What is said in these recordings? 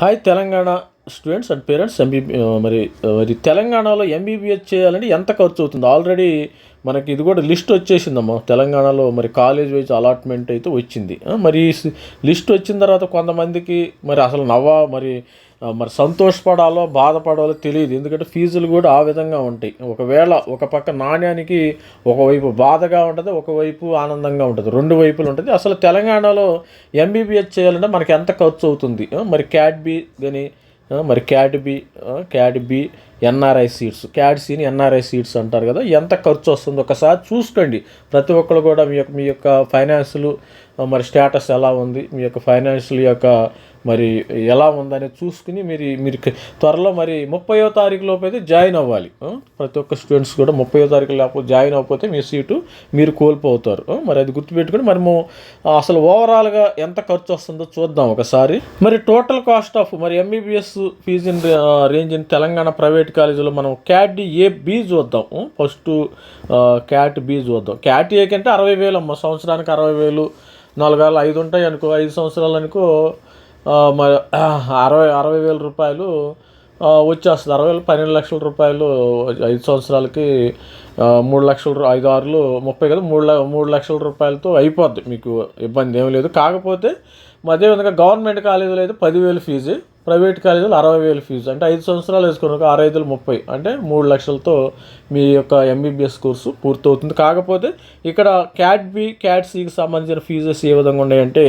Hi Telangana students and parents ఎంబీబీ మరి మరి తెలంగాణలో ఎంబీబీఎస్ చేయాలంటే ఎంత ఖర్చు అవుతుంది? ఆల్రెడీ మనకి ఇది కూడా లిస్ట్ వచ్చేసిందమ్మా. తెలంగాణలో మరి కాలేజ్ వైజ్ అలాట్మెంట్ అయితే వచ్చింది. మరి లిస్ట్ వచ్చిన తర్వాత కొంతమందికి మరి అసలు నవ్వ? మరి మరి సంతోషపడాలో బాధపడాలో తెలియదు. ఎందుకంటే ఫీజులు కూడా ఆ విధంగా ఉంటాయి. ఒకవేళ ఒక పక్క నాణ్యానికి ఒకవైపు బాధగా ఉంటుంది ఒకవైపు ఆనందంగా ఉంటుంది. రెండు వైపులు ఉంటుంది. అసలు తెలంగాణలో ఎంబీబీఎస్ చేయాలంటే మనకి ఎంత ఖర్చు అవుతుంది? మరి క్యాట్ బి కానీ మరి cat B cat B NRI seats cat సీని ఎన్ఆర్ఐ సీట్స్ అంటారు కదా ఎంత ఖర్చు వస్తుందో ఒకసారి చూసుకోండి. ప్రతి ఒక్కరు కూడా మీ యొక్క మీ యొక్క ఫైనాన్సులు మరి స్టేటస్ ఎలా ఉంది? మీ యొక్క ఫైనాన్షియల్ యొక్క మరి ఎలా ఉందని చూసుకుని మీరు మీరు త్వరలో మరి ముప్పయో తారీఖు లోపు అయితే జాయిన్ అవ్వాలి. ప్రతి ఒక్క స్టూడెంట్స్ కూడా ముప్పయో తారీఖు లేకపోతే జాయిన్ అవ్వకపోతే మీ సీటు మీరు కోల్పోతారు. మరి అది గుర్తుపెట్టుకుని మరి అసలు ఓవరాల్గా ఎంత ఖర్చు వస్తుందో చూద్దాం ఒకసారి. మరి టోటల్ కాస్ట్ ఆఫ్ మరి MBBS fee in range in Telangana private కాలేజీలో మనం క్యాట్ ఏ బి చూద్దాం. ఫస్ట్ క్యాట్ బి చూద్దాం. క్యాట్ ఏ కంటే అరవై వేలు అమ్మ. సంవత్సరానికి అరవై వేలు నాలుగేళ్ళు ఐదు ఉంటాయి అనుకో ఐదు సంవత్సరాలు అనుకో మరి అరవై అరవై వేల రూపాయలు వచ్చేస్తుంది. అరవై వేలు పన్నెండు లక్షల రూపాయలు ఐదు సంవత్సరాలకి మూడు లక్షల ఐదు ఆరులు ముప్పై కదా మూడు ల- మూడు లక్షల రూపాయలతో అయిపోద్ది. మీకు ఇబ్బంది ఏం లేదు. కాకపోతే అదేవిధంగా గవర్నమెంట్ కాలేజీలో అయితే పదివేలు ఫీజు. ప్రైవేట్ కాలేజీలో అరవై వేలు ఫీజు. అంటే ఐదు సంవత్సరాలు వేసుకున్నాక ఆరు ఐదులు ముప్పై. అంటే మూడు లక్షలతో మీ యొక్క ఎంబీబీఎస్ కోర్సు పూర్తవుతుంది. కాకపోతే ఇక్కడ క్యాట్ బి క్యాట్ సికి సంబంధించిన ఫీజెస్ ఏ విధంగా ఉన్నాయంటే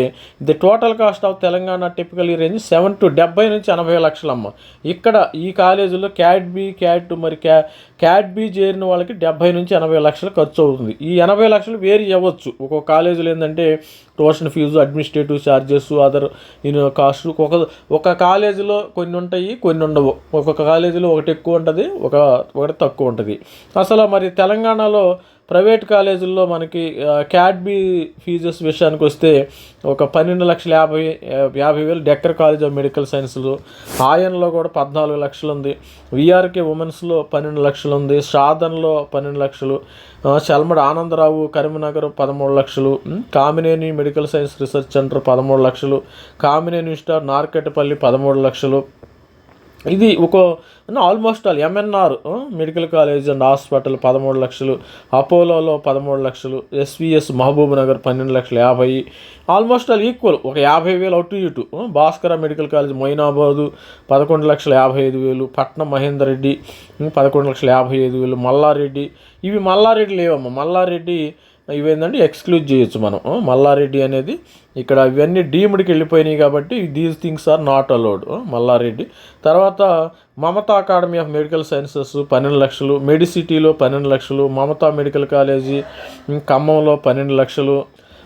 the total cost of Telangana typical range seven to డెబ్బై నుంచి ఎనభై లక్షలమ్మ. ఇక్కడ ఈ కాలేజీలో క్యాట్ బి క్యాట్ మరి క్యా క్యాట్ బి చేరిన వాళ్ళకి డెబ్బై నుంచి ఎనభై లక్షలు ఖర్చు అవుతుంది. ఈ ఎనభై లక్షలు వేరు ఇవ్వచ్చు. ఒక్కొక్క కాలేజీలో ఏంటంటే tuition fee administrative charges other in cost ఒక ఒక కాలేజీలో కొన్ని ఉంటాయి కొన్ని ఉండవు. ఒక్కొక్క కాలేజీలో ఒకటి ఎక్కువ ఉంటుంది ఒక ఒకటి తక్కువ ఉంటుంది. అసలు మరి తెలంగాణలో ప్రైవేట్ కాలేజీల్లో మనకి క్యాడ్బీ ఫీజెస్ విషయానికి వస్తే ఒక పన్నెండు లక్షల యాభై యాభై వేలు డెక్కర్ కాలేజ్ ఆఫ్ మెడికల్ సైన్స్లు ఆయన్లో కూడా పద్నాలుగు లక్షలు ఉంది. విఆర్కే ఉమెన్స్లో పన్నెండు లక్షలు ఉంది. సాధన్లో పన్నెండు లక్షలు. ఆ, చల్మడ ఆనందరావు కరీంనగర్ పదమూడు లక్షలు. Kamineni medical science research center పదమూడు లక్షలు. కామినేని స్టార్ నార్కెట్పల్లి పదమూడు లక్షలు. ఇది ఒక almost all MNR medical college and hospital పదమూడు లక్షలు అపోలోలో పదమూడు లక్షలు ఎస్విఎస్ మహబూబ్ నగర్ పన్నెండు లక్షల యాభై ఆల్మోస్ట్ ఆల్ ఈక్వల్ ఒక యాభై వేలు అటు ఇటు భాస్కర మెడికల్ కాలేజ్ మొయినాబాదు పదకొండు లక్షల యాభై ఐదు వేలు పట్నం మహేందర్ రెడ్డి పదకొండు లక్షల యాభై ఐదు వేలు మల్లారెడ్డి ఇవి మల్లారెడ్డి లేవమ్మా మల్లారెడ్డి ఇవేంటంటే ఎక్స్క్లూజ్ చేయొచ్చు మనం. మల్లారెడ్డి అనేది ఇక్కడ ఇవన్నీ డీమ్డ్కి వెళ్ళిపోయినాయి కాబట్టి these things are not allowed Mallareddy. తర్వాత Mamata academy of medical sciences పన్నెండు లక్షలు మెడిసిటీలో పన్నెండు లక్షలు మమతా మెడికల్ కాలేజీ ఖమ్మంలో పన్నెండు లక్షలు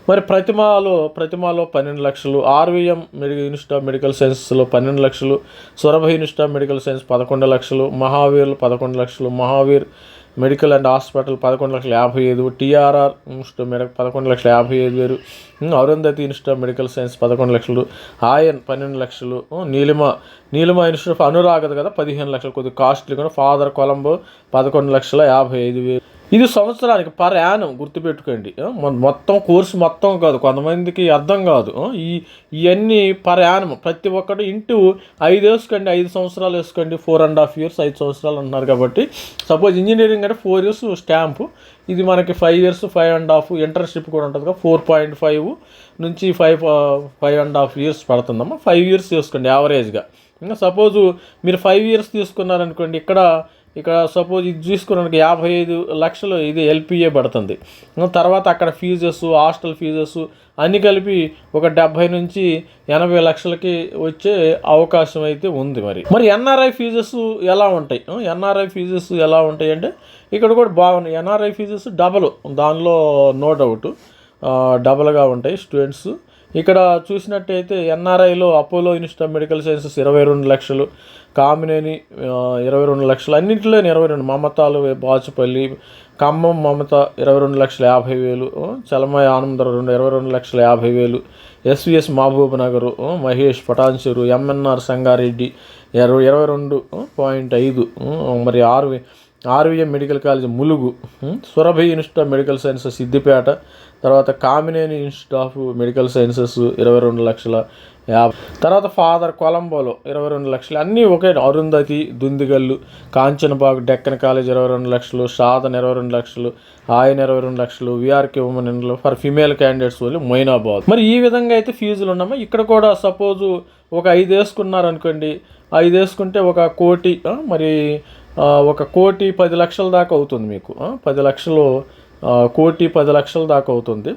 మరి ప్రతిమాలో ప్రతిమాలో పన్నెండు లక్షలు RVM medical institute of medical సైన్సెస్లో పన్నెండు లక్షలు Surabhi institute of medical science పదకొండు లక్షలు మహావీర్లు పదకొండు లక్షలు మహావీర్ మెడికల్ అండ్ హాస్పిటల్ పదకొండు లక్షల యాభై ఐదు టీఆర్ఆర్ ఇన్స్టిట్యూట్ మెడ పదకొండు లక్షల యాభై ఐదు వేలు అరుంధతి ఇన్స్టిట్యూట్ మెడికల్ సైన్స్ పదకొండు లక్షలు ఆయన్ పన్నెండు లక్షలు నీలిమ నీలిమ ఇన్స్టిట్యూట్ ఆఫ్ కదా పదిహేను లక్షలు కొద్దిగా కాస్ట్లీ కూడా ఫాదర్ కొలంబో పదకొండు లక్షల యాభై ఐదు వేలు. ఇది సంవత్సరానికి పర్ యానం గుర్తుపెట్టుకోండి. మొత్తం కోర్సు మొత్తం కాదు కొంతమందికి అర్థం కాదు. ఈ ఇవన్నీ పర్ యానం. ప్రతి ఒక్కటి ఇంటూ ఐదు వేసుకోండి ఐదు సంవత్సరాలు వేసుకోండి ఫోర్ అండ్ హాఫ్ ఇయర్స్ ఐదు సంవత్సరాలు అంటున్నారు కాబట్టి సపోజ్ ఇంజనీరింగ్ అంటే ఫోర్ ఇయర్స్ స్టాంపు. ఇది మనకి five years five and half internship కూడా ఉంటుంది కదా ఫోర్ పాయింట్ ఫైవ్ నుంచి five five and half years పడుతుందమ్మా. Five years తీసుకోండి యావరేజ్గా. ఇంకా సపోజు మీరు ఫైవ్ ఇయర్స్ తీసుకున్నారనుకోండి ఇక్కడ ఇక్కడ సపోజ్ ఇది తీసుకున్నానికి యాభై ఐదు లక్షలు ఇది ఎల్పిఏ పడుతుంది. తర్వాత అక్కడ ఫీజెస్ హాస్టల్ ఫీజెస్ అన్నీ కలిపి ఒక డెబ్భై నుంచి ఎనభై లక్షలకి వచ్చే అవకాశం అయితే ఉంది మరి. మరి ఎన్ఆర్ఐ ఫీజెస్ ఎలా ఉంటాయి? ఎన్ఆర్ఐ ఫీజెస్ ఎలా ఉంటాయి అంటే ఇక్కడ కూడా బాగున్నాయి. ఎన్ఆర్ఐ ఫీజెస్ డబల్ దానిలో నో డౌట్ డబల్గా ఉంటాయి స్టూడెంట్స్. ఇక్కడ చూసినట్టయితే ఎన్ఆర్ఐలో అపోలో ఇన్స్టిట్యూట్ మెడికల్ సైన్సెస్ ఇరవై రెండు లక్షలు కామినేని ఇరవై రెండు లక్షలు అన్నింటిలో ఇరవై రెండు మమతాలు బాచుపల్లి ఖమ్మం మమత ఇరవై రెండు లక్షల యాభై వేలు చలమయ ఆనందర రెండు ఇరవై రెండు లక్షల యాభై వేలు SVS Mahabubnagar Mahesh Patancheru MNR Sangareddy ఇరవై ఇరవై రెండు పాయింట్ ఐదు మరి ఆరు RVM medical college Mulugu Surabhi institute of medical sciences Siddipet తర్వాత Kamineni institute of medical sciences ఇరవై రెండు లక్షల యాభై తర్వాత ఫాదర్ కొలంబోలో ఇరవై రెండు లక్షలు అన్నీ ఒకే అరుంధతి దుందిగల్లు కాంచనబాగ్ డెక్కన్ కాలేజ్ ఇరవై రెండు లక్షలు సాధన్ ఇరవై రెండు లక్షలు ఆయన ఇరవై రెండు లక్షలు VRK women for female candidates వాళ్ళు మొయినాబాద్. మరి ఈ విధంగా అయితే ఫీజులు ఉన్నామా? ఇక్కడ కూడా సపోజు ఒక ఐదు వేసుకున్నారనుకోండి ఐదు వేసుకుంటే ఒక కోటి మరి ఒక కోటి పది లక్షల దాకా అవుతుంది మీకు. పది లక్షలు కోటి పది లక్షల దాకా అవుతుంది.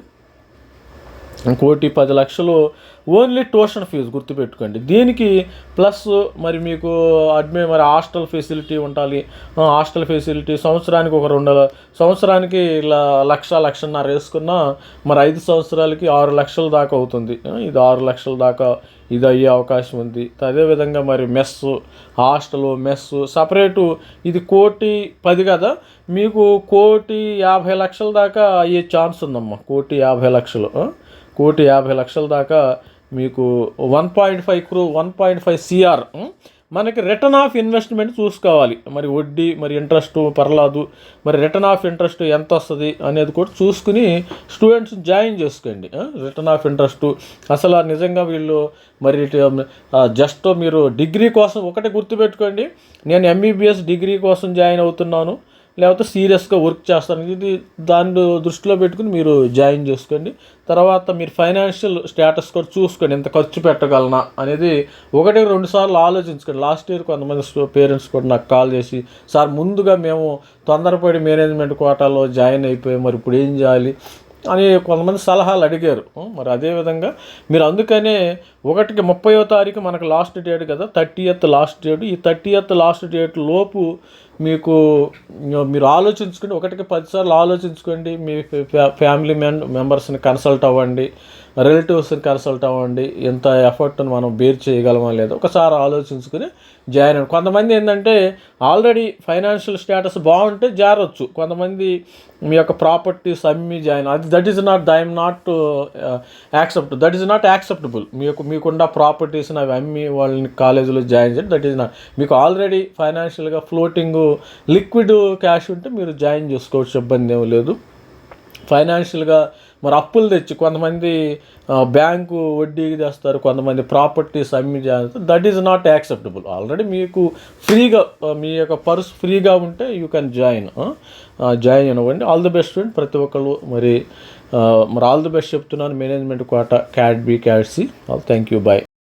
కోటి పది లక్షలు ఓన్లీ ట్యూషన్ ఫీజు గుర్తుపెట్టుకోండి. దీనికి ప్లస్ మరి మీకు అడ్మి మరి హాస్టల్ ఫెసిలిటీ ఉండాలి. హాస్టల్ ఫెసిలిటీ సంవత్సరానికి ఒక రెండు సంవత్సరానికి ఇలా లక్ష లక్షన్నర వేసుకున్నా మరి ఐదు సంవత్సరాలకి ఆరు లక్షల దాకా అవుతుంది. ఇది ఆరు లక్షల దాకా ఇది అయ్యే అవకాశం ఉంది. అదేవిధంగా మరి మెస్ హాస్టల్ మెస్ సపరేటు ఇది కోటి పది కదా? మీకు కోటి యాభై లక్షల దాకా అయ్యే ఛాన్స్ ఉందమ్మా. కోటి యాభై లక్షలు. కోటి యాభై లక్షల దాకా మీకు వన్ పాయింట్ ఫైవ్ క్రూ వన్ పాయింట్ ఫైవ్ సిఆర్ మనకి రిటర్న్ ఆఫ్ ఇన్వెస్ట్మెంట్ చూసుకోవాలి. మరి వడ్డీ మరి ఇంట్రెస్ట్ పర్లాదు. మరి రిటర్న్ ఆఫ్ ఇంట్రెస్ట్ ఎంత వస్తుంది అనేది కూడా చూసుకుని స్టూడెంట్స్ జాయిన్ చేసుకోండి. రిటర్న్ ఆఫ్ ఇంట్రెస్ట్ అసలు నిజంగా వీళ్ళు మరి జస్ట్ మీరు డిగ్రీ కోసం ఒకటి గుర్తుపెట్టుకోండి. నేను ఎంబీబీఎస్ డిగ్రీ కోసం జాయిన్ అవుతున్నాను. లేకపోతే సీరియస్గా వర్క్ చేస్తాను. ఇది దాన్ని దృష్టిలో పెట్టుకుని మీరు జాయిన్ చేసుకోండి. తర్వాత మీరు ఫైనాన్షియల్ స్టేటస్ కూడా చూసుకోండి. ఎంత ఖర్చు పెట్టగలనా అనేది ఒకటి రెండు సార్లు ఆలోచించుకోండి. లాస్ట్ ఇయర్ కొంతమంది పేరెంట్స్ కూడా నాకు కాల్ చేసి సార్ ముందుగా మేము తొందరపడి మేనేజ్మెంట్ కోటాలో జాయిన్ అయిపోయి. మరి ఇప్పుడు ఏం చేయాలి? అని కొంతమంది సలహాలు అడిగారు. మరి అదేవిధంగా మీరు అందుకనే ఒకటికి ముప్పయో తారీఖు మనకు లాస్ట్ డేట్ కదా థర్టీ ఎత్ లాస్ట్ డేట్. ఈ థర్టీ ఎత్ లాస్ట్ డేట్ లోపు మీకు మీరు ఆలోచించుకోండి ఒకటికి పదిసార్లు ఆలోచించుకోండి. మీ ఫ్యా- ఫ్యామిలీ మెన్ మెంబర్స్ని కన్సల్ట్ అవ్వండి. రిలేటివ్స్ని కన్సల్ట్ అవ్వండి. ఎంత ఎఫర్ట్ని మనం బేర్ చేయగలమా లేదా ఒకసారి ఆలోచించుకుని జాయిన్ అవ్వండి. కొంతమంది ఏంటంటే ఆల్రెడీ ఫైనాన్షియల్ స్టేటస్ బాగుంటే జారొచ్చు. కొంతమంది మీ యొక్క ప్రాపర్టీస్ అమ్మి జాయిన్ అది that is not I'm not accept that is not acceptable. మీకు మీకున్న ప్రాపర్టీస్ని అవి అమ్మి వాళ్ళని కాలేజీలో జాయిన్ చేయండి. That is not. మీకు ఆల్రెడీ ఫైనాన్షియల్గా ఫ్లోటింగ్ లిక్విడ్ క్యాష్ ఉంటే మీరు జాయిన్ చేసుకోవచ్చు ఇబ్బంది ఏం లేదు. ఫైనాన్షియల్గా మరి అప్పులు తెచ్చి కొంతమంది బ్యాంకు వడ్డీకి తెస్తారు కొంతమంది ప్రాపర్టీస్ అమ్మి చేస్తారు. That is not acceptable already మీకు ఫ్రీగా మీ యొక్క పర్స్ ఫ్రీగా ఉంటే యూ కెన్ జాయిన్ జాయిన్ అవ్వండి. ఆల్ ది బెస్ట్ ఫ్రెండ్ ప్రతి ఒక్కళ్ళు మరి మరి ఆల్ ది బెస్ట్ చెప్తున్నాను. Management quota cat B cat C thank you bye